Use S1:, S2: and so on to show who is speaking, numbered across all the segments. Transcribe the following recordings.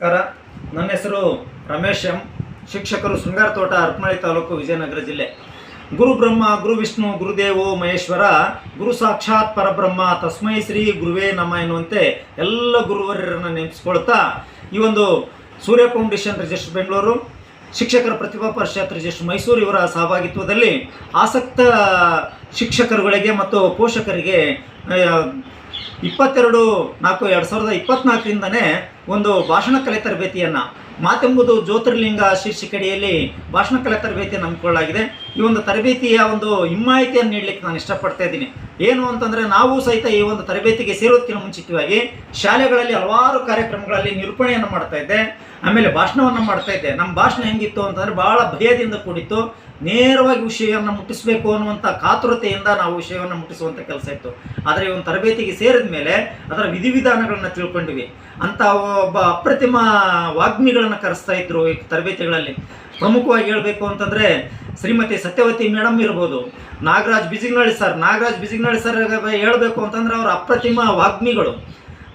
S1: ನಮಸ್ಕಾರ. ನನ್ನ ಹೆಸರು ರಮೇಶ್ ಎಂ. ಶಿಕ್ಷಕರು ಶೃಂಗಾರ ತೋಟ ಹರಪನಹಳ್ಳಿ ತಾಲೂಕು, ವಿಜಯನಗರ ಜಿಲ್ಲೆ. ಗುರು ಬ್ರಹ್ಮ, ಗುರು ವಿಷ್ಣು ಗುರುದೇವೋ ಮಹೇಶ್ವರ, ಗುರು ಸಾಕ್ಷಾತ್ ಪರಬ್ರಹ್ಮ, ತಸ್ಮೈ ಶ್ರೀ ಗುರುವೇ ನಮ ಎನ್ನುವಂತೆ ಎಲ್ಲ ಗುರುವರ್ಯರನ್ನು ನೆನೆಸ್ಕೊಳ್ತಾ ಈ ಒಂದು ಸೂರ್ಯ ಫೌಂಡೇಶನ್ ರಿಜಿಸ್ಟರ್ ಬೆಂಗಳೂರು, ಶಿಕ್ಷಕರ ಪ್ರತಿಭಾ ಪರಿಷತ್ ರಿಜಿಸ್ಟರ್ ಮೈಸೂರು ಇವರ ಸಹಭಾಗಿತ್ವದಲ್ಲಿ ಆಸಕ್ತ ಶಿಕ್ಷಕರುಗಳಿಗೆ ಮತ್ತು ಪೋಷಕರಿಗೆ ಇಪ್ಪತ್ತೆರಡು ನಾಲ್ಕು, ಎರಡು ಸಾವಿರದ ಇಪ್ಪತ್ನಾಲ್ಕರಿಂದನೇ ಒಂದು ಭಾಷಣ ಕಲೆ ತರಬೇತಿಯನ್ನು. ಮಾತೆಂಬುದು ಜ್ಯೋತಿರ್ಲಿಂಗ ಶೀರ್ಷಿಕೆಡಿಯಲ್ಲಿ ಭಾಷಣ ಕಲೆ ತರಬೇತಿಯನ್ನು ಹಮ್ಮಿಕೊಳ್ಳಲಾಗಿದೆ. ಈ ಒಂದು ತರಬೇತಿಯ ಒಂದು ಹಿಮ್ಮಾಹಿತಿಯನ್ನು ನೀಡಲಿಕ್ಕೆ ನಾನು ಇಷ್ಟಪಡ್ತಾ ಇದ್ದೀನಿ. ಏನು ಅಂತಂದರೆ ನಾವು ಸಹಿತ ಈ ಒಂದು ತರಬೇತಿಗೆ ಸೇರೋದಕ್ಕಿಂತ ಮುಂಚಿತವಾಗಿ ಶಾಲೆಗಳಲ್ಲಿ ಹಲವಾರು ಕಾರ್ಯಕ್ರಮಗಳಲ್ಲಿ ನಿರೂಪಣೆಯನ್ನು ಮಾಡ್ತಾ ಇದ್ದೆ. ಆಮೇಲೆ ಭಾಷಣವನ್ನು ಮಾಡ್ತಾ ಇದ್ದೆ. ನಮ್ಮ ಭಾಷಣ ಹೆಂಗಿತ್ತು ಅಂತಂದರೆ ಭಾಳ ಭಯದಿಂದ ಕೂಡಿತ್ತು. ನೇರವಾಗಿ ವಿಷಯವನ್ನು ಮುಟ್ಟಿಸಬೇಕು ಅನ್ನುವಂಥ ಕಾತುರತೆಯಿಂದ ನಾವು ವಿಷಯವನ್ನು ಮುಟ್ಟಿಸುವಂಥ ಕೆಲಸ ಇತ್ತು. ಆದರೆ ಇವನು ತರಬೇತಿಗೆ ಸೇರಿದ ಮೇಲೆ ಅದರ ವಿಧಿವಿಧಾನಗಳನ್ನು ತಿಳ್ಕೊಂಡಿವಿ. ಅಂತ ಒಬ್ಬ ಅಪ್ರತಿಮ ವಾಗ್ಮಿಗಳನ್ನು ಕರೆಸ್ತಾ ಇದ್ರು ಈ ತರಬೇತಿಗಳಲ್ಲಿ. ಪ್ರಮುಖವಾಗಿ ಹೇಳಬೇಕು ಅಂತಂದರೆ ಶ್ರೀಮತಿ ಸತ್ಯವತಿ ಮೇಡಮ್ ಇರ್ಬೋದು. ನಾಗರಾಜ್ ಬಿಜಿಂಗಳಿ ಸರ್, ನಾಗರಾಜ್ ಬಿಜಿಂಗಳಿ ಸರ್ ಹೇಳಬೇಕು ಅಂತಂದ್ರೆ ಅವರ ಅಪ್ರತಿಮ ವಾಗ್ಮಿಗಳು.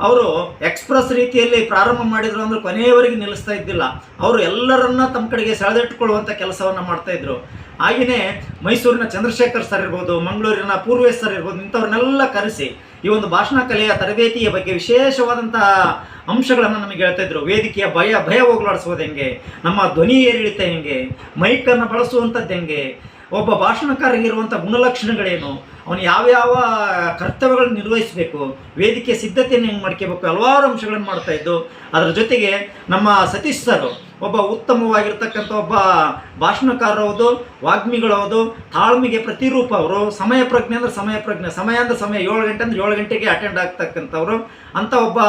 S1: ಅವರು ಎಕ್ಸ್ಪ್ರೆಸ್ ರೀತಿಯಲ್ಲಿ ಪ್ರಾರಂಭ ಮಾಡಿದ್ರು ಅಂದ್ರೆ ಕೊನೆಯವರೆಗೆ ನಿಲ್ಲಿಸ್ತಾ ಇದ್ದಿಲ್ಲ. ಅವರು ಎಲ್ಲರನ್ನ ತಮ್ಮ ಕಡೆಗೆ ಸೆಳೆದಿಟ್ಟುಕೊಳ್ಳುವಂಥ ಕೆಲಸವನ್ನು ಮಾಡ್ತಾ ಇದ್ರು. ಹಾಗೆಯೇ ಮೈಸೂರಿನ ಚಂದ್ರಶೇಖರ್ ಸರ್ ಇರ್ಬೋದು, ಮಂಗಳೂರಿನ ಪೂರ್ವೇಶ್ ಸರ್ ಇರ್ಬೋದು, ಇಂಥವ್ರನ್ನೆಲ್ಲ ಕರೆಸಿ ಈ ಒಂದು ಭಾಷಣ ಕಲೆಯ ತರಬೇತಿಯ ಬಗ್ಗೆ ವಿಶೇಷವಾದಂತಹ ಅಂಶಗಳನ್ನು ನಮಗೆ ಹೇಳ್ತಾ ಇದ್ರು. ವೇದಿಕೆಯ ಭಯ ಭಯ ಹೋಗಲಾಡಿಸೋದು ಹೆಂಗೆ? ನಮ್ಮ ಧ್ವನಿ ಏರಿಳಿತ ಹೆಂಗೆ? ಮೈಕನ್ನು ಬಳಸುವಂಥದ್ದು ಹೆಂಗೆ? ಒಬ್ಬ ಭಾಷಣಕಾರರಿಗಿರುವಂಥ ಗುಣಲಕ್ಷಣಗಳೇನು? ಅವನು ಯಾವ್ಯಾವ ಕರ್ತವ್ಯಗಳನ್ನು ನಿರ್ವಹಿಸಬೇಕು ವೇದಿಕೆ ಸಿದ್ಧತೆಯನ್ನು ಹೆಂಗೆ ಮಾಡ್ಕೋಬೇಕು, ಹಲವಾರು ಅಂಶಗಳನ್ನು ಮಾಡ್ತಾ ಇದ್ದು, ಅದರ ಜೊತೆಗೆ ನಮ್ಮ ಸತೀಶ್ ಸರ್ ಒಬ್ಬ ಉತ್ತಮವಾಗಿರ್ತಕ್ಕಂಥ ಒಬ್ಬ ಭಾಷಣಕಾರರು ಹೌದು, ವಾಗ್ಮಿಗಳು ಹೌದು, ತಾಳ್ಮೆಗೆ ಪ್ರತಿರೂಪ ಅವರು, ಸಮಯ ಪ್ರಜ್ಞೆ ಅಂದರೆ ಸಮಯ ಪ್ರಜ್ಞೆ, ಸಮಯ ಅಂದರೆ ಸಮಯ, ಏಳು ಗಂಟೆ ಅಂದರೆ ಏಳು ಗಂಟೆಗೆ ಅಟೆಂಡ್ ಆಗ್ತಕ್ಕಂಥವ್ರು. ಅಂತ ಒಬ್ಬ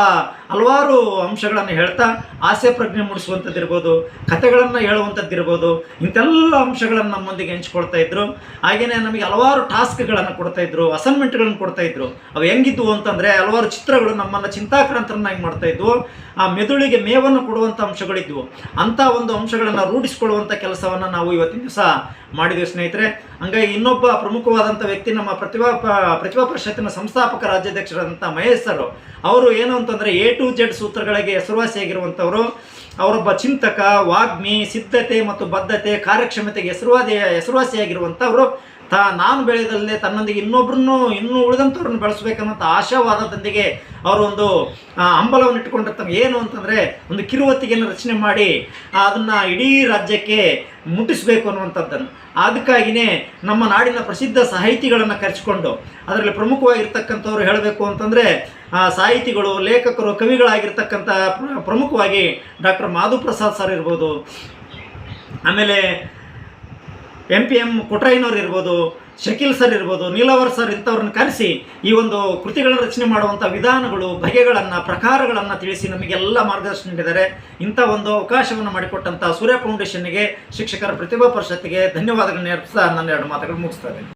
S1: ಹಲವಾರು ಅಂಶಗಳನ್ನು ಹೇಳ್ತಾ ಆಸೆ ಪ್ರಜ್ಞೆ ಮೂಡಿಸುವಂಥದ್ದಿರ್ಬೋದು, ಕಥೆಗಳನ್ನು ಹೇಳುವಂಥದ್ದಿರ್ಬೋದು, ಇಂಥೆಲ್ಲ ಅಂಶಗಳನ್ನು ನಮ್ಮೊಂದಿಗೆ ಹಂಚ್ಕೊಳ್ತಾ ಇದ್ದರು ಹಾಗೆಯೇ ನಮಗೆ ಹಲವಾರು ಟಾಸ್ಕ್ಗಳನ್ನು ಕೊಡ್ತಾ ಇದ್ರು ಅಸೈನ್ಮೆಂಟ್ಗಳನ್ನು ಕೊಡ್ತಾ ಇದ್ರು. ಅವು ಹೆಂಗಿದ್ವು ಅಂತಂದರೆ ಹಲವಾರು ಚಿತ್ರಗಳು ನಮ್ಮನ್ನು ಚಿಂತಾಕ್ರಾಂತರನ್ನಾಗಿ ಮಾಡ್ತಾ ಇದ್ವು. ಆ ಮೆದುಳಿಗೆ ಮೇವನ್ನು ಕೊಡುವಂಥ ಅಂಶಗಳಿದ್ವು. ಅಂಥ ಒಂದು ಅಂಶಗಳನ್ನು ರೂಢಿಸಿಕೊಳ್ಳುವಂಥ ಕೆಲಸವನ್ನು ನಾವು ಇವತ್ತಿನ ದಿವಸ ಮಾಡಿದ್ವಿ ಸ್ನೇಹಿತರೆ. ಹಂಗಾಗಿ ಇನ್ನೊಬ್ಬ ಪ್ರಮುಖವಾದಂಥ ವ್ಯಕ್ತಿ ನಮ್ಮ ಪ್ರತಿಭಾ ಪ್ರತಿಭಾ ಪರಿಷತ್ತಿನ ಸಂಸ್ಥಾಪಕ ರಾಜ್ಯಾಧ್ಯಕ್ಷರಾದಂಥ ಮಹೇಶ್ ಸರ್. ಅವರು ಏನು ಅಂತಂದರೆ ಎ ಟು ಜೆಡ್ ಸೂತ್ರಗಳಿಗೆ ಹೆಸರುವಾಸಿಯಾಗಿರುವಂಥವರು ಅವರೊಬ್ಬ ಚಿಂತಕ, ವಾಗ್ಮಿ, ಸಿದ್ಧತೆ ಮತ್ತು ಬದ್ಧತೆ, ಕಾರ್ಯಕ್ಷಮತೆಗೆ ಹೆಸರುವಾದಿ ಹೆಸರುವಾಸಿಯಾಗಿರುವಂಥವರು ತಾ ನಾನು ಬೆಳೆದಲ್ಲೇ ತನ್ನೊಂದಿಗೆ ಇನ್ನೊಬ್ಬರನ್ನು ಇನ್ನೂ ಉಳಿದಂಥವ್ರನ್ನ ಬೆಳೆಸ್ಬೇಕನ್ನೋಂಥ ಆಶಾವಾದದೊಂದಿಗೆ ಅವರು ಒಂದು ಆ, ಹಂಬಲವನ್ನು ಇಟ್ಕೊಂಡಿರ್ತಾರೆ ಏನು ಅಂತಂದರೆ ಒಂದು ಕಿರುವತ್ತಿಗೆಯನ್ನು ರಚನೆ ಮಾಡಿ ಅದನ್ನು ಇಡೀ ರಾಜ್ಯಕ್ಕೆ ಮುಟ್ಟಿಸಬೇಕು ಅನ್ನುವಂಥದ್ದನ್ನು. ಅದಕ್ಕಾಗಿಯೇ ನಮ್ಮ ನಾಡಿನ ಪ್ರಸಿದ್ಧ ಸಾಹಿತಿಗಳನ್ನು ಕರೆಸಿಕೊಂಡು ಅದರಲ್ಲಿ ಪ್ರಮುಖವಾಗಿರ್ತಕ್ಕಂಥವ್ರು ಹೇಳಬೇಕು ಅಂತಂದರೆ ಸಾಹಿತಿಗಳು ಲೇಖಕರು ಕವಿಗಳಾಗಿರ್ತಕ್ಕಂಥ ಪ್ರಮುಖವಾಗಿ ಡಾಕ್ಟರ್ ಮಾಧು ಪ್ರಸಾದ್ ಸರ್ ಇರ್ಬೋದು. ಆಮೇಲೆ ಎಂ ಪಿ ಎಂ ಕೊಟ್ರಯ್ಯನವ್ರು ಇರ್ಬೋದು, ಶಕೀಲ್ ಸರ್ ಇರ್ಬೋದು, ನೀಲವರ್ ಸರ್ ಇಂಥವ್ರನ್ನ ಕರೆಸಿ ಈ ಒಂದು ಕೃತಿಗಳನ್ನು ರಚನೆ ಮಾಡುವಂಥ ವಿಧಾನಗಳು, ಬಗೆಗಳನ್ನು, ಪ್ರಕಾರಗಳನ್ನು ತಿಳಿಸಿ ನಮಗೆಲ್ಲ ಮಾರ್ಗದರ್ಶನ ನೀಡಿದ್ದಾರೆ. ಇಂಥ ಒಂದು ಅವಕಾಶವನ್ನು ಮಾಡಿಕೊಟ್ಟಂಥ ಸೂರ್ಯ ಫೌಂಡೇಶನ್ಗೆ ಶಿಕ್ಷಕರ ಪ್ರತಿಭಾ ಪರಿಷತ್ತಿಗೆ ಧನ್ಯವಾದಗಳನ್ನ ಅರ್ಪಿಸ್ತಾ ನನ್ನ ಎರಡು ಮಾತುಗಳು ಮುಗಿಸ್ತಾ